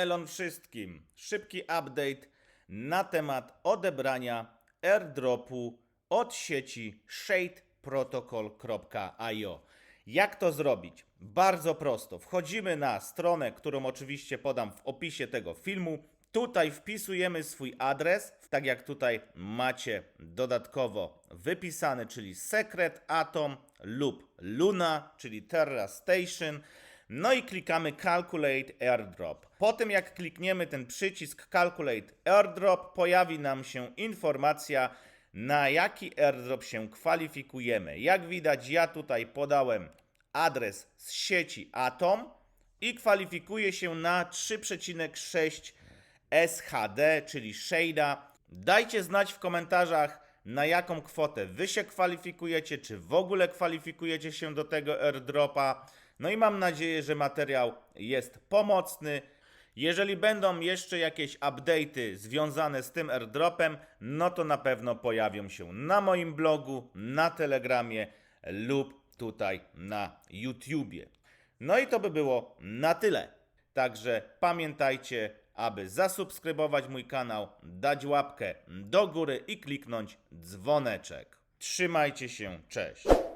Elon wszystkim. Szybki update na temat odebrania airdropu od sieci shadeprotocol.io. Jak to zrobić? Bardzo prosto. Wchodzimy na stronę, którą oczywiście podam w opisie tego filmu. Tutaj wpisujemy swój adres, tak jak tutaj macie dodatkowo wypisany, czyli Secret Atom lub Luna, czyli Terra Station. No i klikamy Calculate Airdrop. Po tym jak klikniemy ten przycisk Calculate Airdrop, pojawi nam się informacja, na jaki airdrop się kwalifikujemy. Jak widać, ja tutaj podałem adres z sieci Atom i kwalifikuję się na 3,6 SHD, czyli Shade'a. Dajcie znać w komentarzach, na jaką kwotę wy się kwalifikujecie, czy w ogóle kwalifikujecie się do tego airdropa. No i mam nadzieję, że materiał jest pomocny. Jeżeli będą jeszcze jakieś update'y związane z tym airdropem, no to na pewno pojawią się na moim blogu, na Telegramie lub tutaj na YouTubie. No i to by było na tyle. Także pamiętajcie, aby zasubskrybować mój kanał, dać łapkę do góry i kliknąć dzwoneczek. Trzymajcie się, cześć.